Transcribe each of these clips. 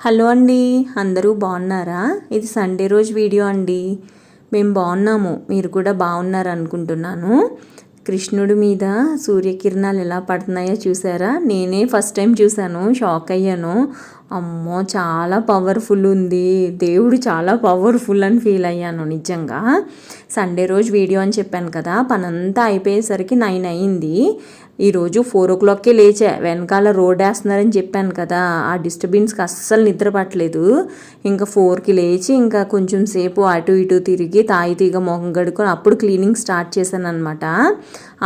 Hello అండి అందరూ బాగున్నారా? ఇది సండే రోజు వీడియో అండి. మేము బాగున్నాము మీరు కూడా బాగున్నారు అనుకుంటున్నాను కృష్ణుడి మీద సూర్యకిరణాలు ఎలా పడుతున్నాయో చూసారా? నేనే ఫస్ట్ టైం చూశాను షాక్ అయ్యాను. అమ్మో చాలా పవర్ఫుల్ ఉంది. దేవుడు చాలా పవర్ఫుల్ అని ఫీల్ అయ్యాను నిజంగా. సండే రోజు వీడియో అని చెప్పాను కదా పనంతా అయిపోయేసరికి నైన్ అయింది ఈరోజు ఫోర్ ఓ క్లాక్కే లేచా. వెనకాల రోడ్ వేస్తున్నారని చెప్పాను కదా. ఆ డిస్టర్బెన్స్కి అస్సలు నిద్ర పట్టలేదు. ఇంకా ఫోర్కి లేచి ఇంకా కొంచెం సేపు అటు ఇటు తిరిగి తాయి తీగ మొహం గడుకొని అప్పుడు క్లీనింగ్ స్టార్ట్ చేశాను అనమాట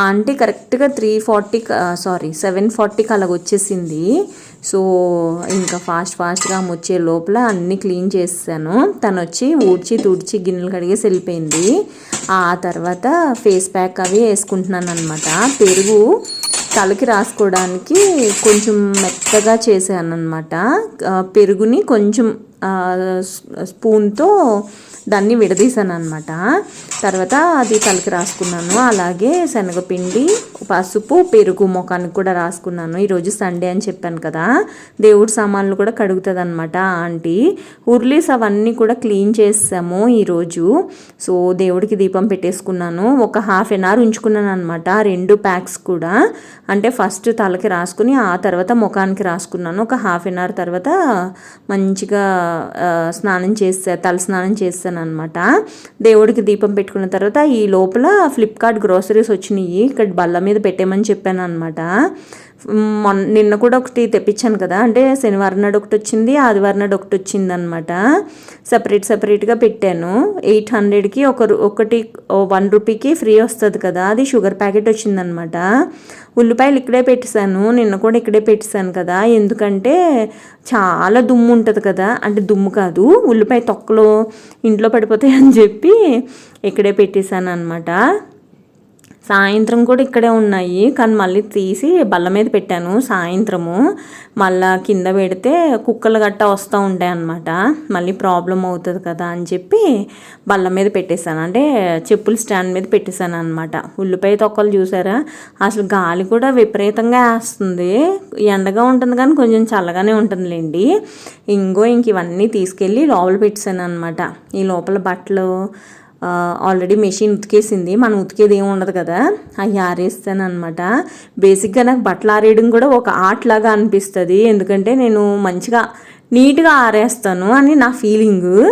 అంటే కరెక్ట్గా త్రీ ఫార్టీ సారీ సెవెన్ ఫార్టీకి అలాగ వచ్చేసింది. సో ఇంకా ఫాస్ట్ ఫాస్ట్గా వచ్చే లోపల అన్నీ క్లీన్ చేసాను తను వచ్చి ఊడ్చి తుడిచి గిన్నెలు కడిగేసి వెళ్ళిపోయింది. ఆ తర్వాత ఫేస్ ప్యాక్ అవి వేసుకుంటున్నాను అనమాట పెరుగు తలకి రాసుకోవడానికి కొంచెం మెత్తగా చేశాను అనమాట పెరుగుని కొంచెం స్పూన్తో దాన్ని విడదీశాను అనమాట తర్వాత అది తలకి రాసుకున్నాను. అలాగే శనగపిండి పసుపు పెరుగు ముఖానికి కూడా రాసుకున్నాను. ఈరోజు సండే అని చెప్పాను కదా. దేవుడి సామాన్లు కూడా కడుగుతుంది అనమాట ఆంటీ. ఉర్లీస్ అవన్నీ కూడా క్లీన్ చేసాము ఈరోజు సో దేవుడికి దీపం పెట్టేసుకున్నాను. ఒక హాఫ్ ఎన్ అవర్ ఉంచుకున్నాను అనమాట రెండు ప్యాక్స్ కూడా. అంటే ఫస్ట్ తలకి రాసుకుని ఆ తర్వాత ముఖానికి రాసుకున్నాను. ఒక హాఫ్ ఎన్ అవర్ తర్వాత మంచిగా స్నానం చేసా తల స్నానం చేస్తాను అనమాట దేవుడికి దీపం పెట్టుకున్న తర్వాత ఈ లోపల ఫ్లిప్కార్ట్ గ్రోసరీస్ వచ్చినాయి. ఇక్కడ బల్ల మీద పెట్టేమని చెప్పాను అనమాట మొన్న నిన్న కూడా ఒకటి తెప్పించాను కదా. అంటే శనివారం నాడు ఒకటి వచ్చింది ఆదివారం నాడు ఒకటి వచ్చింది అనమాట సపరేట్ సపరేట్గా పెట్టాను. ఎయిట్ హండ్రెడ్కి ఒక ఒకటి వన్ రూపీకి ఫ్రీ వస్తుంది కదా. అది షుగర్ ప్యాకెట్ వచ్చిందనమాట ఉల్లిపాయలు ఇక్కడే పెట్టేశాను. నిన్న కూడా ఇక్కడే పెట్టేశాను కదా. ఎందుకంటే చాలా దుమ్ము ఉంటుంది కదా. అంటే దుమ్ము కాదు ఉల్లిపాయ తొక్కలు ఇంట్లో పడిపోతాయి అని చెప్పి ఇక్కడే పెట్టేశాను అనమాట సాయంత్రం కూడా ఇక్కడే ఉన్నాయి. కానీ మళ్ళీ తీసి బల్ల మీద పెట్టాను సాయంత్రము. మళ్ళా కింద పెడితే కుక్కలు గట్ట వస్తూ ఉంటాయి అనమాట మళ్ళీ ప్రాబ్లం అవుతుంది కదా అని చెప్పి బల్ల మీద పెట్టేశాను. అంటే చెప్పులు స్టాండ్ మీద పెట్టేశాను అనమాట ఉల్లిపాయ తొక్కలు చూసారా? అసలు గాలి కూడా విపరీతంగా వేస్తుంది. ఎండగా ఉంటుంది కానీ కొంచెం చల్లగానే ఉంటుందిలేండి. ఇంకో ఇంక ఇవన్నీ తీసుకెళ్ళి లోపల పెట్టేశాను అనమాట ఈ లోపల బట్టలు ఆల్రెడీ మెషిన్ ఉతికేసింది. మనం ఉతికేది ఏమి ఉండదు కదా? అవి ఆరేస్తాను అనమాట బేసిక్గా నాకు బట్టలు ఆరేయడం కూడా ఒక ఆర్ట్ లాగా అనిపిస్తుంది. ఎందుకంటే నేను మంచిగా నీట్గా ఆరేస్తాను అని నా ఫీలింగ్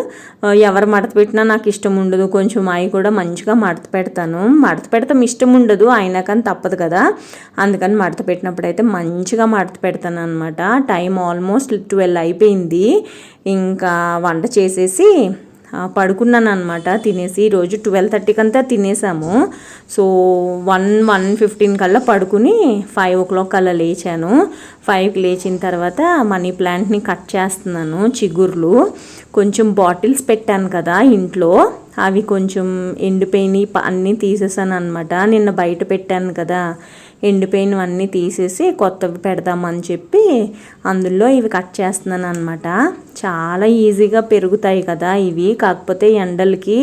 ఎవరు మడత పెట్టినా నాకు ఇష్టం ఉండదు. కొంచెం అవి కూడా మంచిగా మడత పెడతాను. మడత పెడతాం ఇష్టం ఉండదు. అయినా కానీ తప్పదు కదా? అందుకని మడత పెట్టినప్పుడు అయితే మంచిగా మడత పెడతాను అనమాట టైం ఆల్మోస్ట్ ట్వెల్వ్ అయిపోయింది. ఇంకా వంట చేసేసి పడుకున్నాను అనమాట తినేసి ఈరోజు ట్వెల్వ్ థర్టీకి అంతా తినేసాము. సో వన్ వన్ ఫిఫ్టీన్ కల్లా పడుకుని ఫైవ్ ఓ క్లాక్ కల్లా లేచాను. ఫైవ్కి లేచిన తర్వాత మనీ ప్లాంట్ని కట్ చేస్తున్నాను చిగుర్లు. కొంచెం బాటిల్స్ పెట్టాను కదా ఇంట్లో. అవి కొంచెం ఎండిపోయినవి అన్నీ తీసేసాను అనమాట నిన్న బయట పెట్టాను కదా. ఎండిపోయినవన్నీ తీసేసి కొత్తవి పెడదామని చెప్పి అందులో ఇవి కట్ చేస్తున్నాను అనమాట చాలా ఈజీగా పెరుగుతాయి కదా ఇవి. కాకపోతే ఎండలకి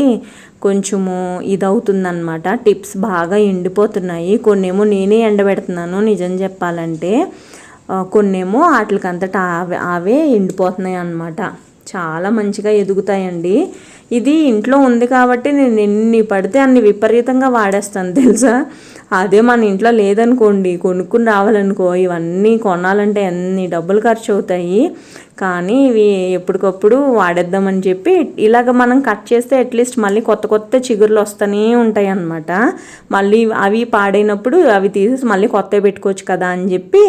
కొంచెము ఇదవుతుందన్నమాట. టిప్స్ బాగా ఎండిపోతున్నాయి. కొన్నేమో నేనే ఎండబెడుతున్నాను నిజం చెప్పాలంటే. కొన్నేమో వాటికంతటా అవే అవే ఎండిపోతున్నాయి అన్నమాట. చాలా మంచిగా ఎదుగుతాయండి. ఇది ఇంట్లో ఉంది కాబట్టి నేను ఎన్ని పడితే అన్ని విపరీతంగా వాడేస్తాను తెలుసా? అదే మన ఇంట్లో లేదనుకోండి కొనుక్కుని రావాలనుకో ఇవన్నీ కొనాలంటే ఎన్ని డబ్బులు ఖర్చు అవుతాయి? కానీ ఇవి ఎప్పటికప్పుడు వాడేద్దామని చెప్పి ఇలాగ మనం కట్ చేస్తే అట్లీస్ట్ మళ్ళీ కొత్త కొత్త చిగురులు వస్తూనే ఉంటాయి అన్నమాట మళ్ళీ అవి పాడైనప్పుడు అవి తీసేసి మళ్ళీ కొత్తవి పెట్టుకోవచ్చు కదా అని చెప్పి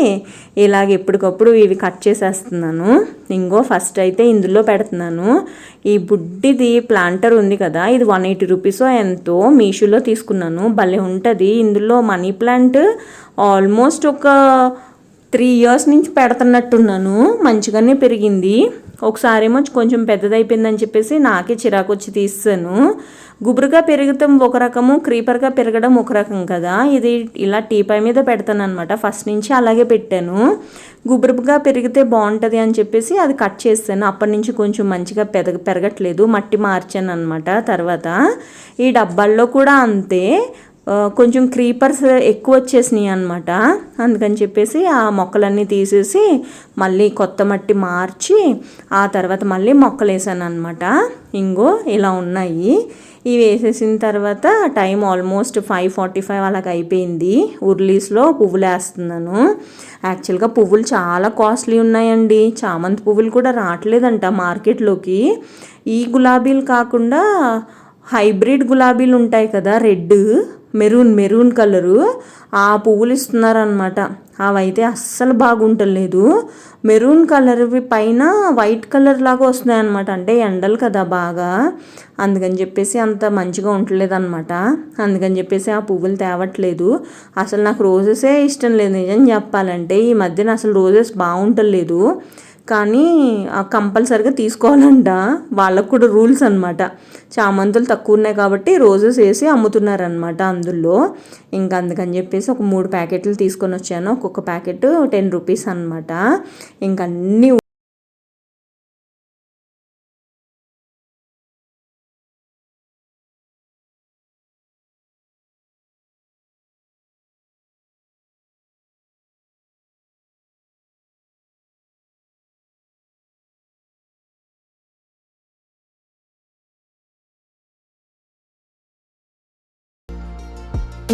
ఇలాగ ఎప్పటికప్పుడు ఇవి కట్ చేసేస్తున్నాను. ఇంకో ఫస్ట్ అయితే ఇందులో పెడుతున్నాను. ఈ బుడ్డిది ప్లాంటర్ ఉంది కదా ఇది వన్ ఎయిటీ రూపీస్ ఎంతో మీషోలో తీసుకున్నాను. భలే ఉంటుంది. ఇందులో మనీ ప్లాంట్ ఆల్మోస్ట్ ఒక త్రీ ఇయర్స్ నుంచి పెడుతున్నట్టున్నాను. మంచిగానే పెరిగింది. ఒకసారి ఏమో కొంచెం పెద్దదైపోయిందని చెప్పేసి నాకే చిరాకు వచ్చి తీస్తాను గుబురుగా పెరగటం ఒక రకము క్రీపర్గా పెరగడం ఒక రకం కదా. ఇది ఇలా టీపై మీద పెడతాను అనమాట ఫస్ట్ నుంచి అలాగే పెట్టాను. గుబురుగా పెరిగితే బాగుంటుంది అని చెప్పేసి అది కట్ చేస్తాను అప్పటి నుంచి కొంచెం మంచిగా పెరగ పెరగట్లేదు. మట్టి మార్చాను అనమాట తర్వాత. ఈ డబ్బాల్లో కూడా అంతే. కొంచెం క్రీపర్స్ ఎక్కువ వచ్చేసినాయి అనమాట అందుకని చెప్పేసి ఆ మొక్కలన్నీ తీసేసి మళ్ళీ కొత్త మట్టి మార్చి ఆ తర్వాత మళ్ళీ మొక్కలు వేసాను అనమాట ఇంగో ఇలా ఉన్నాయి. ఇవి వేసేసిన తర్వాత time almost five forty five అలాగ అయిపోయింది. ఉర్లీస్లో పువ్వులు వేస్తున్నాను యాక్చువల్గా పువ్వులు చాలా కాస్ట్లీ ఉన్నాయండి. చామంతి పువ్వులు కూడా రావట్లేదంట మార్కెట్లోకి. ఈ గులాబీలు కాకుండా హైబ్రిడ్ గులాబీలు ఉంటాయి కదా రెడ్ మెరూన్ మెరూన్ కలరు. ఆ పువ్వులు ఇస్తున్నారనమాట అవైతే అస్సలు బాగుంటలేదు. మెరూన్ కలర్వి పైన వైట్ కలర్ లాగా వస్తున్నాయి అనమాట అంటే ఎండలు కదా బాగా. అందుకని చెప్పేసి అంత మంచిగా ఉండలేదు అనమాట అందుకని చెప్పేసి ఆ పువ్వులు తేవట్లేదు. అసలు నాకు రోజెసే ఇష్టం లేదు. నిజం చెప్పాలంటే ఈ మధ్యన అసలు రోజెస్ బాగుంటలేదు. కానీ కంపల్సరిగా తీసుకోవాలంట. వాళ్ళకు కూడా రూల్స్ అనమాట చామంతులు తక్కువ ఉన్నాయి కాబట్టి రోజెస్ వేసి అమ్ముతున్నారనమాట అందులో. ఇంకా అందుకని చెప్పేసి ఒక మూడు ప్యాకెట్లు తీసుకొని వచ్చాను. ఒక్కొక్క ప్యాకెట్ టెన్ రూపీస్ అనమాట ఇంక అన్నీ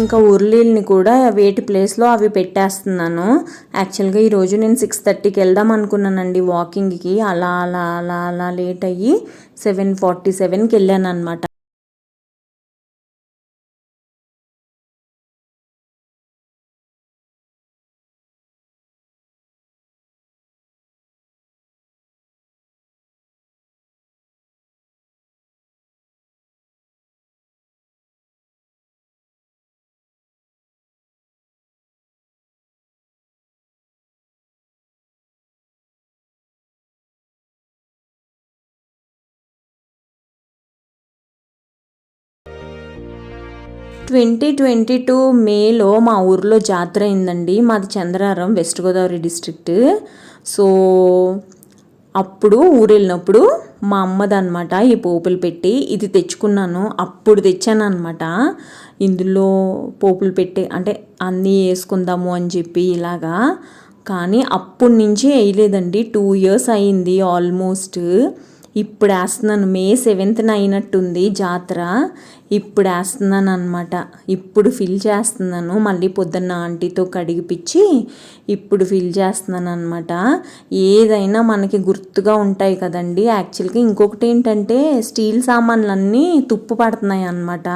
ఇంకా ఉర్లీల్ని కూడా వేటి ప్లేస్లో అవి పెట్టేస్తున్నాను. యాక్చువల్గా ఈరోజు నేను సిక్స్ థర్టీకి వెళ్దాం అనుకున్నానండి వాకింగ్కి. అలా అలా అలా అలా లేట్ అయ్యి సెవెన్ ఫార్టీ సెవెన్కి వెళ్ళాను అనమాట ట్వంటీ ట్వంటీ టూ మేలో మా ఊర్లో జాతర అయిందండి. మాది Chandraram west Godavari district. So అప్పుడు ఊరు వెళ్ళినప్పుడు మా అమ్మదనమాట ఈ పోపులు పెట్టి ఇది తెచ్చుకున్నాను అప్పుడు తెచ్చాను అనమాట ఇందులో పోపులు పెట్టి అంటే అన్నీ వేసుకుందాము అని చెప్పి ఇలాగా. కానీ అప్పటి నుంచి వేయలేదండి. టూ ఇయర్స్ అయింది ఆల్మోస్ట్. ఇప్పుడు వేస్తున్నాను. మే సెవెంత్న అయినట్టుంది జాతర. ఇప్పుడు వేస్తున్నాను అనమాట ఇప్పుడు ఫిల్ చేస్తున్నాను. మళ్ళీ పొద్దున్న ఆంటీతో కడిగిపిచ్చి ఇప్పుడు ఫిల్ చేస్తున్నాను అనమాట ఏదైనా మనకి గుర్తుగా ఉంటాయి కదండి. యాక్చువల్గా ఇంకొకటి ఏంటంటే స్టీల్ సామాన్లన్నీ తుప్పు పడుతున్నాయి అనమాట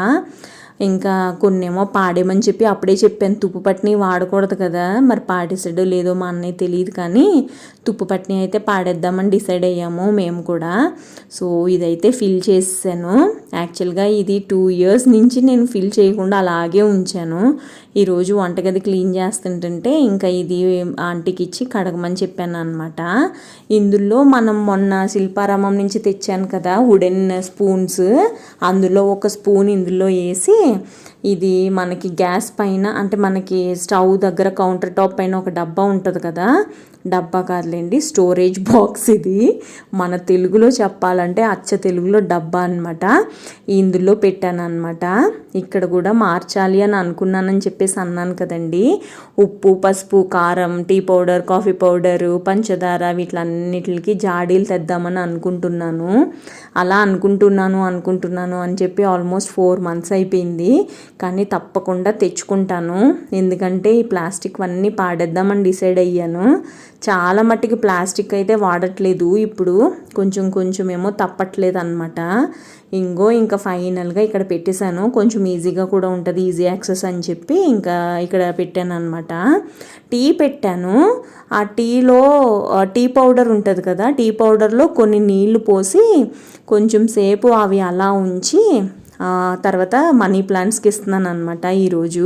ఇంకా కొన్నేమో పాడేమని చెప్పి అప్పుడే చెప్పాను. తుప్పు పట్టిని వాడకూడదు కదా. మరి పాడేసాడో లేదో మా అన్నయ్య తెలియదు కానీ తుప్పు పట్టిని అయితే పాడేద్దామని డిసైడ్ అయ్యాము మేము కూడా. సో ఇదైతే ఫిల్ చేసాను యాక్చువల్గా ఇది టూ ఇయర్స్ నుంచి నేను ఫిల్ చేయకుండా అలాగే ఉంచాను. ఈరోజు వంటగది క్లీన్ చేస్తుంటుంటే ఇంకా ఇది ఆంటీకి ఇచ్చి కడగమని చెప్పాను అనమాట ఇందులో మనం మొన్న శిల్పారామం నుంచి తెచ్చాను కదా వుడెన్ స్పూన్స్. అందులో ఒక స్పూన్ ఇందులో వేసి ఇది మనకి గ్యాస్ పైన అంటే మనకి స్టవ్ దగ్గర కౌంటర్ టాప్ పైన ఒక డబ్బా ఉంటుంది కదా? డబ్బా కాదులేండి స్టోరేజ్ బాక్స్ ఇది. మన తెలుగులో చెప్పాలంటే అచ్చ తెలుగులో డబ్బా అనమాట ఇందులో పెట్టాను అనమాట ఇక్కడ కూడా మార్చాలి అని అనుకున్నానని చెప్పేసి అన్నాను కదండి. ఉప్పు పసుపు కారం టీ పౌడర్ కాఫీ పౌడరు పంచదార వీటిలన్నిటికి జాడీలు తెద్దామని అనుకుంటున్నాను. అలా అనుకుంటున్నాను అనుకుంటున్నాను అని చెప్పి ఆల్మోస్ట్ ఫోర్ మంత్స్ అయిపోయింది. కానీ తప్పకుండా తెచ్చుకుంటాను. ఎందుకంటే ఈ ప్లాస్టిక్ అన్నీ పాడేద్దామని డిసైడ్ అయ్యాను. చాలా మట్టికి ప్లాస్టిక్ అయితే వాడట్లేదు. ఇప్పుడు కొంచెం కొంచెం ఏమో తప్పట్లేదు అనమాట ఇంకో ఇంకా ఫైనల్గా ఇక్కడ పెట్టేశాను. కొంచెం ఈజీగా కూడా ఉంటుంది ఈజీ యాక్సెస్ అని చెప్పి ఇంకా ఇక్కడ పెట్టాను అనమాట టీ పెట్టాను. ఆ టీలో టీ పౌడర్ ఉంటుంది కదా టీ పౌడర్లో కొన్ని నీళ్ళు పోసి కొంచెం సేపు అవి అలా ఉంచి తర్వాత మనీ ప్లాంట్స్కి ఇస్తున్నాను అనమాట ఈరోజు.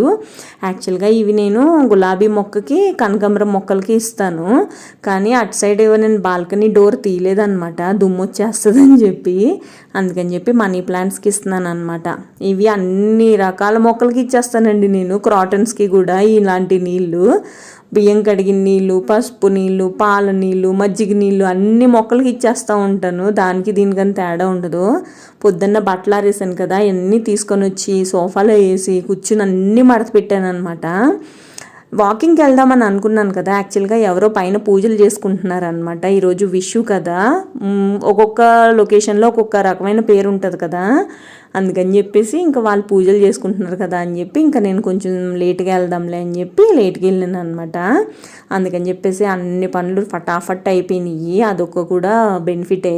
యాక్చువల్గా ఇవి నేను గులాబీ మొక్కకి కనకాంబరం మొక్కలకి ఇస్తాను. కానీ అటు సైడ్ నేను బాల్కనీ డోర్ తీయలేదనమాట దుమ్ము వచ్చేస్తుందని చెప్పి. అందుకని చెప్పి మనీ ప్లాంట్స్కి ఇస్తున్నాను అనమాట ఇవి అన్ని రకాల మొక్కలకి ఇచ్చేస్తానండి నేను. క్రాటన్స్కి కూడా ఇలాంటి నీళ్ళు. బియ్యం కడిగిన నీళ్ళు పసుపు నీళ్ళు పాల నీళ్ళు మజ్జిగ నీళ్ళు అన్ని మొక్కలకి ఇచ్చేస్తూ ఉంటాను. దానికి దీనికని తేడా ఉండదు. పొద్దున్న బట్టలు ఆరేసాను కదా అవన్నీ తీసుకొని వచ్చి సోఫాలో వేసి కూర్చుని అన్నీ మడత పెట్టాను అనమాట వాకింగ్కి వెళ్దామని అనుకున్నాను కదా యాక్చువల్గా ఎవరో పైన పూజలు చేసుకుంటున్నారు అనమాట ఈరోజు విషు కదా. ఒక్కొక్క లొకేషన్లో ఒక్కొక్క రకమైన పేరు ఉంటుంది కదా. అందుకని చెప్పేసి ఇంకా వాళ్ళు పూజలు చేసుకుంటున్నారు కదా అని చెప్పి ఇంకా నేను కొంచెం లేట్గా వెళ్దాంలే అని చెప్పి లేట్కి వెళ్ళాను అనమాట అందుకని చెప్పేసి అన్ని పనులు ఫటాఫట్ అయిపోయినాయి. అదొక కూడా బెనిఫిటే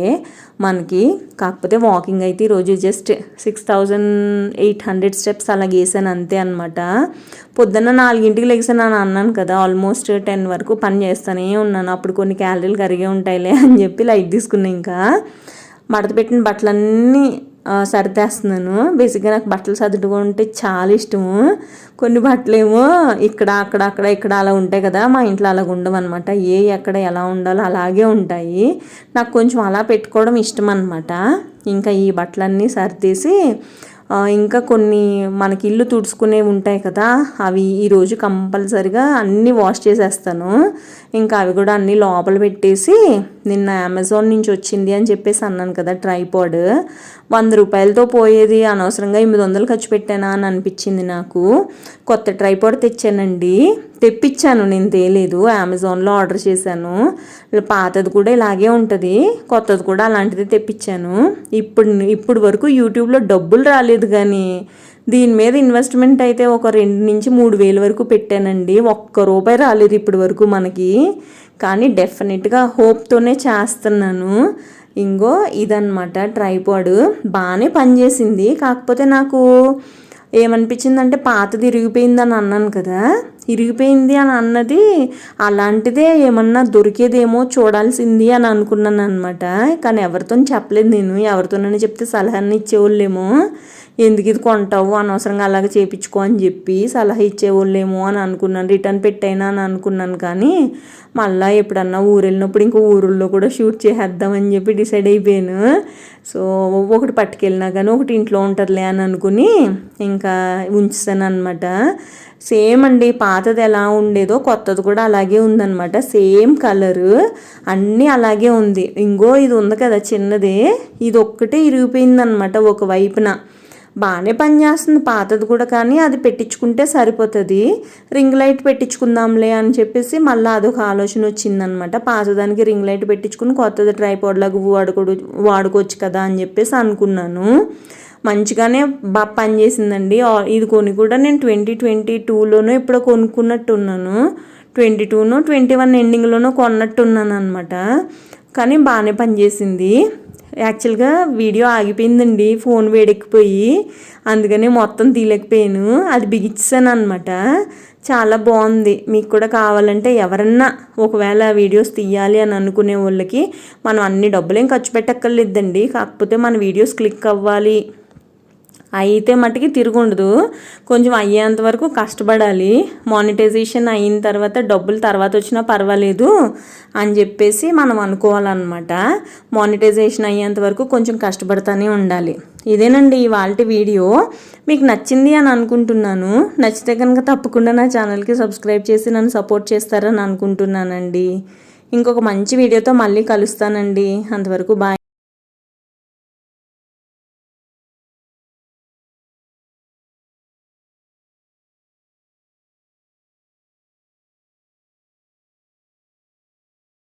మనకి. కాకపోతే వాకింగ్ అయితే ఈరోజు just six thousand eight hundred steps అలా గీసాను అంతే అనమాట పొద్దున్న నాలుగింటికి లెగిసాను అని అన్నాను కదా ఆల్మోస్ట్ టెన్ వరకు పని చేస్తూనే ఉన్నాను. అప్పుడు కొన్ని క్యాలరీలు కరిగే ఉంటాయిలే అని చెప్పి లైట్ తీసుకున్నా ఇంకా. మడత పెట్టిన బట్టలన్నీ సర్దేస్తున్నాను. బేసిక్గా నాకు బట్టలు సర్దుకుంటే చాలా ఇష్టము. కొన్ని బట్టలేమో ఇక్కడ అక్కడ అక్కడ ఇక్కడ అలా ఉంటాయి కదా మా ఇంట్లో అలాగ ఉండవు అనమాట ఏ ఎక్కడ ఎలా ఉండాలో అలాగే ఉంటాయి. నాకు కొంచెం అలా పెట్టుకోవడం ఇష్టం అనమాట ఇంకా ఈ బట్టలన్నీ సర్దేసి ఇంకా కొన్ని మనకి ఇల్లు తుడుచుకునేవి ఉంటాయి కదా అవి ఈరోజు కంపల్సరిగా అన్నీ వాష్ చేసేస్తాను. ఇంకా అవి కూడా అన్నీ లోపల పెట్టేసి నిన్న అమెజాన్ నుంచి వచ్చింది అని చెప్పేసి అన్నాను కదా ట్రైపాడ్ వంద రూపాయలతో పోయేది అనవసరంగా ఎనిమిది వందలు ఖర్చు పెట్టానా అని అనిపించింది నాకు. కొత్త ట్రైపాడ్ తెచ్చానండి. తెప్పించాను నేను తేలేదు. అమెజాన్లో ఆర్డర్ చేశాను. పాతది కూడా ఇలాగే ఉంటుంది. కొత్తది కూడా అలాంటిది తెప్పించాను. ఇప్పుడు ఇప్పుడు వరకు యూట్యూబ్లో డబ్బులు రాలేదు కానీ దీని మీద ఇన్వెస్ట్మెంట్ అయితే ఒక రెండు నుంచి మూడు వేల వరకు పెట్టానండి. ఒక్క రూపాయి రాలేదు ఇప్పటి వరకు మనకి. కానీ డెఫినెట్గా హోప్తోనే చేస్తున్నాను. ఇంకో ఇదనమాట ట్రైపాడ్ బాగానే పనిచేసింది. కాకపోతే నాకు ఏమనిపించిందంటే పాతది ఇరిగిపోయిందని అన్నాను కదా. ఇరిగిపోయింది అని అన్నది అలాంటిదే ఏమన్నా దొరికేదేమో చూడాల్సింది అని అనుకున్నాను అనమాట కానీ ఎవరితో చెప్పలేదు నేను. ఎవరితోనైనా చెప్తే సలహాన్ని ఇచ్చేవాళ్ళేమో. ఎందుకు ఇది కొంటావు? అనవసరంగా అలాగే చేపించుకో అని చెప్పి సలహా ఇచ్చేవాళ్ళేమో అని అనుకున్నాను. రిటర్న్ పెట్టైనా అని అనుకున్నాను కానీ మళ్ళీ ఎప్పుడన్నా ఊరు వెళ్ళినప్పుడు ఇంకో ఊరుల్లో కూడా షూట్ చేసేద్దామని చెప్పి డిసైడ్ అయిపోయాను. సో ఒకటి పట్టుకెళ్ళినా కానీ ఒకటి ఇంట్లో ఉంటుందిలే అని అనుకుని ఇంకా ఉంచుతాను అనమాట సేమ్ అండి పాతది ఎలా ఉండేదో కొత్తది కూడా అలాగే ఉందన్నమాట. సేమ్ కలరు అన్నీ అలాగే ఉంది. ఇంకో ఇది ఉంది కదా చిన్నది ఇది ఒక్కటే ఇరిగిపోయిందనమాట ఒక వైపున. బాగానే పనిచేస్తుంది పాతది కూడా కానీ అది పెట్టించుకుంటే సరిపోతుంది. రింగ్ లైట్ పెట్టించుకుందాంలే అని చెప్పేసి మళ్ళీ అదొక ఆలోచన వచ్చిందనమాట. పాతదానికి రింగ్ లైట్ పెట్టించుకుని కొత్తది ట్రైపాడ్ లాగా వాడుకోడు వాడుకోవచ్చు కదా అని చెప్పేసి అనుకున్నాను. మంచిగానే బాగా పనిచేసిందండి ఇది కొని కూడా నేను ట్వంటీ ట్వంటీ టూలోనూ ఇప్పుడు కొనుక్కున్నట్టున్నాను. ట్వంటీ టూనో ట్వంటీ వన్ ఎండింగ్లోనో కొన్నట్టున్నాను అనమాట కానీ బాగానే పనిచేసింది యాక్చువల్గా వీడియో ఆగిపోయిందండి. ఫోన్ వేడెక్కిపోయి. అందుకని మొత్తం తీయలేకపోయాను. అది బిగించాను అనమాట చాలా బాగుంది. మీకు కూడా కావాలంటే ఎవరన్నా ఒకవేళ వీడియోస్ తీయాలి అని అనుకునే వాళ్ళకి మనం అన్ని డబ్బులేం ఖర్చు పెట్టక్కర్లేదండి. కాకపోతే మన వీడియోస్ క్లిక్ అవ్వాలి. అయితే మట్టుకి తిరుగుండదు. కొంచెం అయ్యేంత వరకు కష్టపడాలి. మానిటైజేషన్ అయిన తర్వాత డబ్బులు తర్వాత వచ్చినా పర్వాలేదు అని చెప్పేసి మనం అనుకోవాలన్నమాట. మానిటైజేషన్ అయ్యేంత వరకు కొంచెం కష్టపడతానే ఉండాలి. ఇదేనండి ఇవాళ వీడియో. మీకు నచ్చింది అని అనుకుంటున్నాను. నచ్చితే కనుక తప్పకుండా నా ఛానల్కి సబ్స్క్రైబ్ చేసి నన్ను సపోర్ట్ చేస్తారని అనుకుంటున్నానండి. ఇంకొక మంచి వీడియోతో మళ్ళీ కలుస్తానండి. అంతవరకు బాయ్.